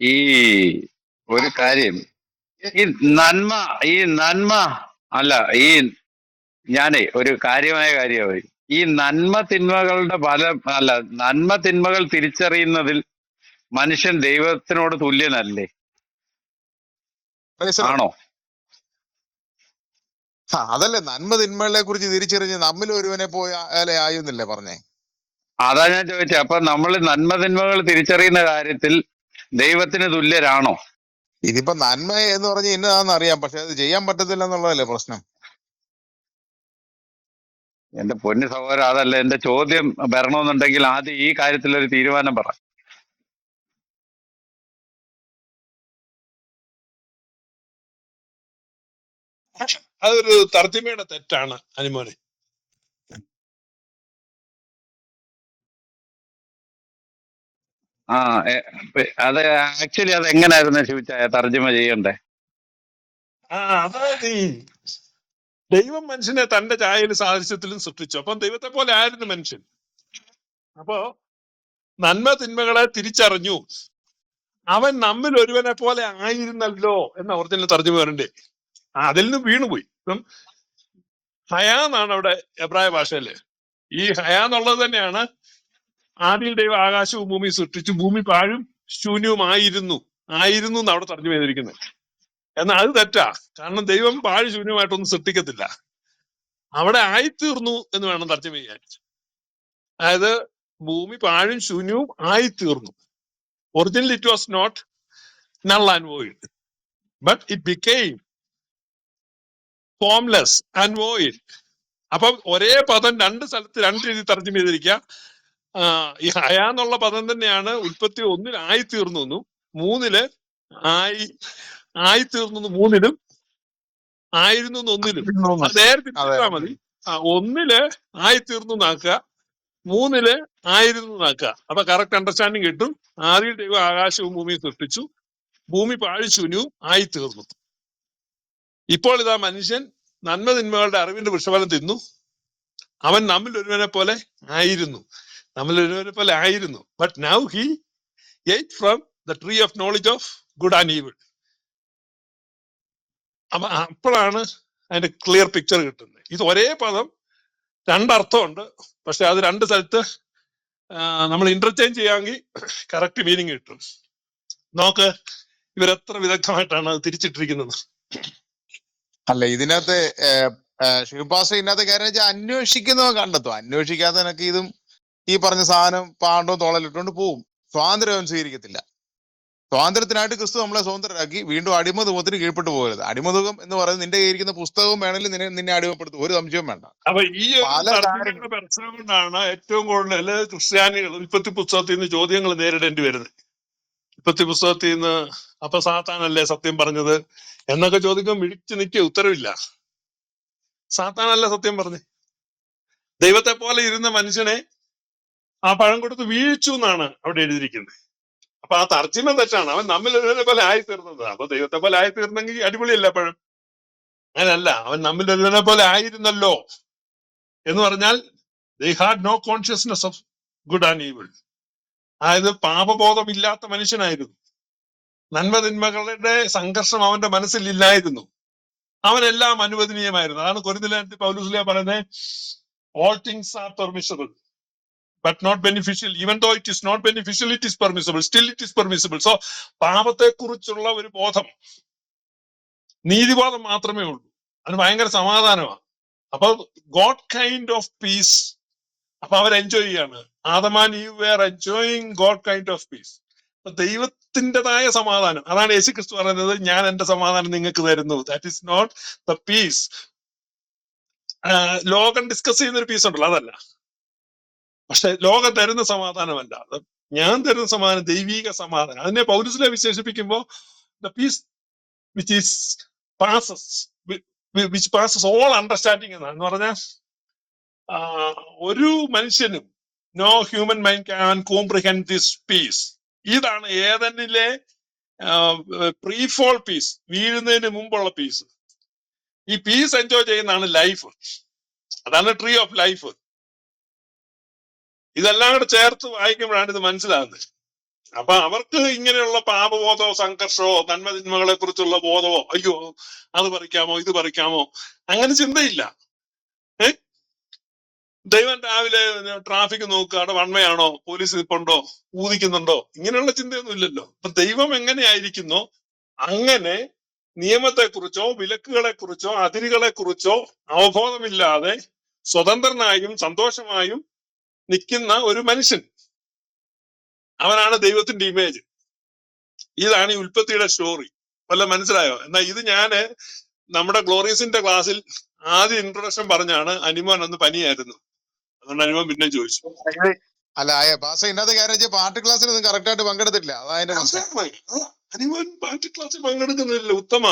ഈ ഒരു കാര്യം ഈ നന്മ ഈ നന്മ അല്ല ഈ ഞാനേ ഒരു കാര്യമായ കാര്യമായി ഈ നന്മ തിന്മകളുടെ ഫല അല്ല നന്മ തിന്മകൾ തിരിച്ചറിയുന്നതിൽ മനുഷ്യൻ ദൈവത്തിനോട് തുല്യനല്ലേ? Praise the Lord. ആണോ? ആ, അതല്ലേ നന്മ തിന്മകളെ കുറിച്ച് തിരിച്ചറിഞ്ഞ് നമ്മൾ ഒരുവനെ പോയി അല്ലെ ആയെന്നല്ലേ പറഞ്ഞേ? അതാ ഞാൻ ചോദിച്ചത് അപ്പൊ നമ്മൾ നന്മ തിന്മകൾ തിരിച്ചറിയുന്ന കാര്യത്തിൽ ദൈവത്തിന് തുല്യരാണോ? ഇതിപ്പോ നന്മ എന്ന് പറഞ്ഞ ഇന്നതാന്ന് അറിയാം. പക്ഷെ അത് ചെയ്യാൻ പറ്റത്തില്ല എന്നുള്ളതല്ലേ പ്രശ്നം? എന്റെ പൊന്നു സഹോദരൻ അതല്ല. എന്റെ ചോദ്യം വരണമെന്നുണ്ടെങ്കിൽ ആദ്യം ഈ കാര്യത്തിൽ ഒരു തീരുമാനം പറ. അതൊരു തർജിമയുടെ തെറ്റാണ് അനുമോനെ. ആ അത് ആക്ച്വലി അത് എങ്ങനായിരുന്നു ശിവച്ചായ തർജമ ചെയ്യണ്ടേ? ആ അതായത് ഈ ദൈവം മനുഷ്യനെ തന്റെ ചായയിലും സാദൃശ്യത്തിലും സൃഷ്ടിച്ചു. അപ്പം ദൈവത്തെ പോലെ ആയിരുന്നു മനുഷ്യൻ. അപ്പോ നന്മ തിന്മകളെ തിരിച്ചറിഞ്ഞു. അവൻ നമ്മിൽ ഒരുവനെ പോലെ ആയിരുന്നല്ലോ എന്ന ഒറിജിനൽ തർജമ വരണ്ടേ. അതിൽ നിന്ന് വീണുപോയി. ഇപ്പം ഹയാന്നാണ് അവിടെ എബ്രായ ഭാഷയിൽ. ഈ ഹയാന്നുള്ളത് തന്നെയാണ് ആദ്യം ദൈവം ആകാശവും ഭൂമിയും സൃഷ്ടിച്ചു. ഭൂമി പാഴും ശൂന്യവുമായിരുന്നു. ആയിരുന്നു എന്ന് അവിടെ തർജമ ചെയ്തിരിക്കുന്നത്. എന്നാൽ അത് തെറ്റാ. കാരണം ദൈവം പാഴ് ശൂന്യമായിട്ടൊന്നും സൃഷ്ടിക്കത്തില്ല. അവിടെ ആയിത്തീർന്നു എന്ന് വേണം തർജമ ചെയ്യാൻ. അതായത് ഭൂമി പാഴും ശൂന്യവും ആയിത്തീർന്നു. Original it was not null and void but it became formless and void അപ്പം ഒരേ പദം രണ്ട് സ്ഥലത്ത് രണ്ട് രീതി തർജമ ചെയ്തിരിക്കുക. ഈ ഹയ എന്നുള്ള പദം തന്നെയാണ് ഉൽപ്പത്തി ഒന്നിൽ ആയിത്തീർന്നു എന്നും മൂന്നിൽ ആയി ആയി തീർന്നു മൂന്നിലും ആയിരുന്നു ഒന്നിലും. നേരത്തെ നേരെ തിരിച്ചാൽ മതി. ആ, ആയി തീർന്നു നാക്കുക മൂന്നിൽ ആയിരുന്നു നാക്കുക അപ്പൊ കറക്റ്റ് അണ്ടർസ്റ്റാൻഡിങ് കിട്ടും. ആദ്യ ദൈവം ആകാശവും ഭൂമിയും സൃഷ്ടിച്ചു ഭൂമി പാഴിച്ചുനിയും ആയി തീർന്നു ഇപ്പോൾ ഇതാ മനുഷ്യൻ നന്മ തിന്മകളുടെ അറിവിന്റെ വൃക്ഷഫലം തിന്നു. അവൻ നമ്മിൽ ഒരുവനെ പോലെ ആയിരുന്നു. നമ്മിൽ ഒരുവനെ പോലെ ആയിരുന്നു. But now he ate from the tree of knowledge of good and evil അപ്പൊ അപ്പോഴാണ് അതിന്റെ ക്ലിയർ പിക്ചർ കിട്ടുന്നത്. ഇത് ഒരേ പദം രണ്ടർത്ഥമുണ്ട് പക്ഷെ അത് രണ്ട് സ്ഥലത്ത് നമ്മൾ ഇന്റർചേഞ്ച് ചെയ്യാമെങ്കിൽ കറക്റ്റ് മീനിങ് കിട്ടും. നോക്ക് ഇവരെത്ര വിദഗ്ധമായിട്ടാണ് അത് തിരിച്ചിട്ടിരിക്കുന്നത്. അല്ല ഇതിനകത്ത് ശിവപാസ ഇതിനകത്ത് കാര്യം വെച്ചാൽ അന്വേഷിക്കുന്നവൻ കണ്ടെത്തും. അന്വേഷിക്കാത്തവനൊക്കെ ഇതും ഈ പറഞ്ഞ സാധനം പാണ്ടോ തോളലിട്ടുകൊണ്ട് പോവും. സ്വാതന്ത്ര്യം അവൻ സ്വീകരിക്കത്തില്ല. സ്വാതന്ത്ര്യത്തിനായിട്ട് ക്രിസ്തു നമ്മളെ സ്വതന്ത്രരാക്കി വീണ്ടും അടിമതുഖത്തിന് കീഴ്പ്പെട്ടു പോകരുത്. അടിമതുഖം എന്ന് പറയുന്നത് നിന്റെ കയ്യിരിക്കുന്ന പുസ്തകവും വേണമെങ്കിൽ നിന്നെ നിന്നെ അടിമപ്പെടുത്തും. ഒരു സംശയവും വേണ്ട. അപ്പൊ ഈ കൊണ്ടാണ് ഏറ്റവും കൂടുതൽ ക്രിസ്ത്യാനികൾ ഉൽപ്പത്തി പുസ്തകത്തിൽ നിന്ന് ചോദ്യങ്ങൾ നേരിടേണ്ടി വരുന്നത്. ഉൽപ്പത്തി പുസ്തകത്തിൽ നിന്ന് അപ്പൊ സാത്താനല്ലേ സത്യം പറഞ്ഞത് എന്നൊക്കെ ചോദിക്കുമ്പോൾ മിഴിച്ചു നിൽക്കുക ഉത്തരവില്ല. സാത്താനല്ല സത്യം പറഞ്ഞു? ദൈവത്തെ പോലെ ഇരുന്ന മനുഷ്യനെ ആ പഴം കൊടുത്ത് വീഴ്ചു എന്നാണ് അവിടെ എഴുതിയിരിക്കുന്നത്. അപ്പൊ ആ തർജിമ തെറ്റാണ്. അവൻ നമ്മിൽ ഒരുവനെ പോലെ ആയി തീർന്നത് അപ്പൊ ദൈവത്തെ പോലെ ആയി തീർന്നെങ്കിൽ അടിപൊളിയല്ല പഴം? അങ്ങനല്ല അവൻ നമ്മിൽ ഒരുവനെ പോലെ ആയിരുന്നല്ലോ എന്ന് പറഞ്ഞാൽ they had no consciousness of good and evil അതായത് പാപബോധമില്ലാത്ത മനുഷ്യനായിരുന്നു. നന്മതിന്മകളുടെ സംഘർഷം അവന്റെ മനസ്സിൽ ഇല്ലായിരുന്നു അവനെല്ലാം അനുവദനീയമായിരുന്നു. അതാണ് കൊരിന്തിലേക്ക് പൗലുസ്ലിയ പറയുന്നത് all things are permissible but not beneficial even though it is not beneficial it is permissible still it is permissible so പാപത്തെ കുറിച്ചുള്ള ഒരു ബോധം. നീതിബോധം മാത്രമേ ഉള്ളൂ. അതിന് ഭയങ്കര സമാധാനമാണ്. അപ്പൊ ഗോഡ് കൈൻഡ് ഓഫ് പീസ് അപ്പൊ അവർ എൻജോയ് ചെയ്യാണ്. ആദമാൻ you were enjoying God kind of peace അപ്പൊ ദൈവത്തിന്റെതായ സമാധാനം. അതാണ് യേശു ക്രിസ്തു പറയുന്നത് ഞാൻ എന്റെ സമാധാനം നിങ്ങൾക്ക് തരുന്നു. That is not the peace ലോകം ഡിസ്കസ് ചെയ്യുന്ന ഒരു പീസ് ഉണ്ടല്ലോ അതല്ല. പക്ഷെ ലോകം തരുന്ന സമാധാനമല്ല. ഞാൻ തരുന്ന സമാധാനം ദൈവീക സമാധാനം. അതിനെ പൗരസിലെ വിശേഷിപ്പിക്കുമ്പോ the which is passes which passes all understanding എന്നാണ്. എന്ന് ഒരു മനുഷ്യനും no human mind can comprehend this peace ഇതാണ് ഏതനിലെ പ്രീഫോൾ പീസ് വീഴുന്നതിന് മുമ്പുള്ള പീസ് ഈ പീസ് എൻജോയ് ചെയ്യുന്നതാണ് ലൈഫ് അതാണ് ട്രീ ഓഫ് ലൈഫ് ഇതെല്ലാം കൂടെ ചേർത്ത് വായിക്കുമ്പോഴാണ് ഇത് മനസ്സിലാകുന്നത്. അപ്പൊ അവർക്ക് ഇങ്ങനെയുള്ള പാപബോധമോ സംഘർഷമോ നന്മതിന്മകളെ കുറിച്ചുള്ള ബോധമോ അയ്യോ അത് പറിക്കാമോ ഇത് പറിക്കാമോ അങ്ങനെ ചിന്തയില്ല. ഏ? ദൈവം രാവിലെ ട്രാഫിക് നോക്കുക അവിടെ വൺവയാണോ പോലീസ് നിൽപ്പുണ്ടോ ഊതിക്കുന്നുണ്ടോ ഇങ്ങനെയുള്ള ചിന്തയൊന്നും ഇല്ലല്ലോ. അപ്പൊ ദൈവം എങ്ങനെയായിരിക്കുന്നു? അങ്ങനെ നിയമത്തെക്കുറിച്ചോ വിലക്കുകളെ കുറിച്ചോ അതിരുകളെ കുറിച്ചോ അവബോധമില്ലാതെ സ്വതന്ത്രനായും സന്തോഷമായും നിൽക്കുന്ന ഒരു മനുഷ്യൻ. അവനാണ് ദൈവത്തിന്റെ ഇമേജ് ഇതാണ് ഈ ഉൽപ്പത്തിയുടെ സ്റ്റോറി വല്ല മനസ്സിലായോ? എന്നാ ഇത് ഞാൻ നമ്മുടെ ഗ്ലോറീസിന്റെ ക്ലാസ്സിൽ ആദ്യ ഇൻട്രൊഡക്ഷൻ പറഞ്ഞാണ് അനിമോൻ അന്ന് പനിയായിരുന്നു. അതുകൊണ്ട് അനിമോൻ പിന്നെ ചോദിച്ചു. അല്ല ഇന്നത്തെ കാര്യം പാട്ട് ക്ലാസ്സിൽ ഒന്നും കറക്റ്റ് ആയിട്ട് പങ്കെടുത്തില്ല അതായത് അനിമോൻ പാർട്ടി ക്ലാസ്സിൽ പങ്കെടുക്കുന്നില്ല ഉത്തമ.